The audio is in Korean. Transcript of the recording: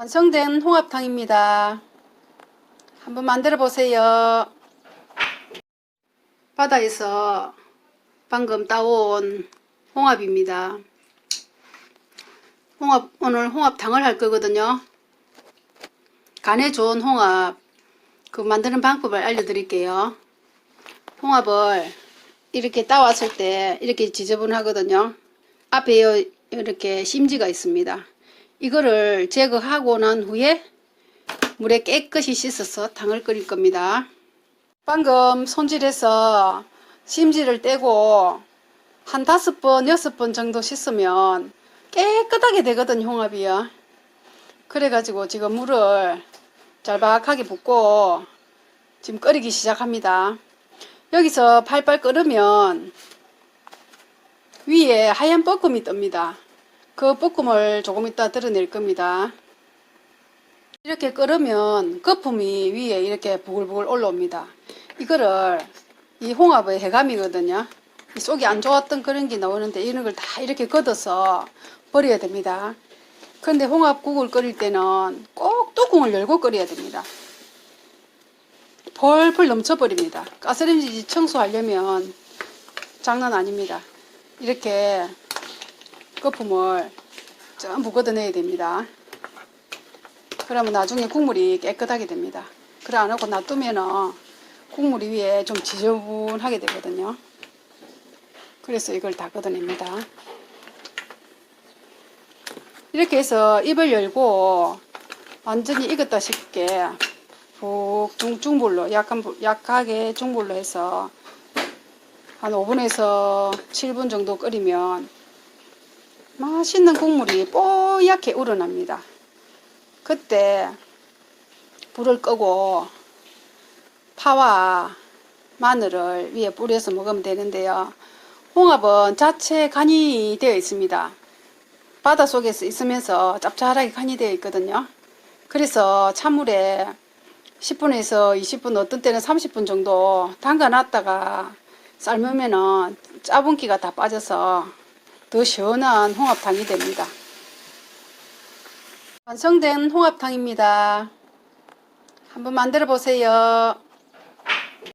완성된 홍합탕입니다. 한번 만들어 보세요. 바다에서 방금 따온 홍합입니다. 홍합 오늘 홍합탕을 할 거거든요. 간에 좋은 홍합 그 만드는 방법을 알려드릴게요. 홍합을 이렇게 따왔을 때 이렇게 지저분하거든요. 앞에 이렇게 심지가 있습니다. 이거를 제거하고 난 후에 물에 깨끗이 씻어서 탕을 끓일 겁니다. 방금 손질해서 심지를 떼고 한 다섯 번, 여섯 번 정도 씻으면 깨끗하게 되거든, 홍합이요. 그래가지고 지금 물을 잘박하게 붓고 지금 끓이기 시작합니다. 여기서 팔팔 끓으면 위에 하얀 뻐끔이 뜹니다. 그 뻐끔을 조금 이따 드러낼 겁니다. 이렇게 끓으면 거품이 위에 이렇게 부글부글 올라옵니다. 이거를 이 홍합의 해감이거든요. 이 속이 안 좋았던 그런 게 나오는데 이런 걸 다 이렇게 걷어서 버려야 됩니다. 근데 홍합국을 끓일 때는 꼭 뚜껑을 열고 끓여야 됩니다. 펄펄 넘쳐버립니다. 가스레인지 청소하려면 장난 아닙니다. 이렇게 거품을 전부 걷어내야 됩니다. 그러면 나중에 국물이 깨끗하게 됩니다. 그래 안 하고 놔두면은 국물이 위에 좀 지저분하게 되거든요. 그래서 이걸 다 걷어냅니다. 이렇게 해서 입을 열고 완전히 익었다 싶게 푹 중, 중불로 약간 불- 약하게 중불로 해서 한 5분에서 7분 정도 끓이면 맛있는 국물이 뽀얗게 우러납니다. 그때 불을 끄고 파와 마늘을 위에 뿌려서 먹으면 되는데요. 홍합은 자체 간이 되어 있습니다. 바다 속에서 있으면서 짭짤하게 간이 되어 있거든요. 그래서 찬물에 10분에서 20분 어떤 때는 30분 정도 담가 놨다가 삶으면은 짜분기가 다 빠져서 더 시원한 홍합탕이 됩니다. 완성된 홍합탕입니다. 한번 만들어 보세요.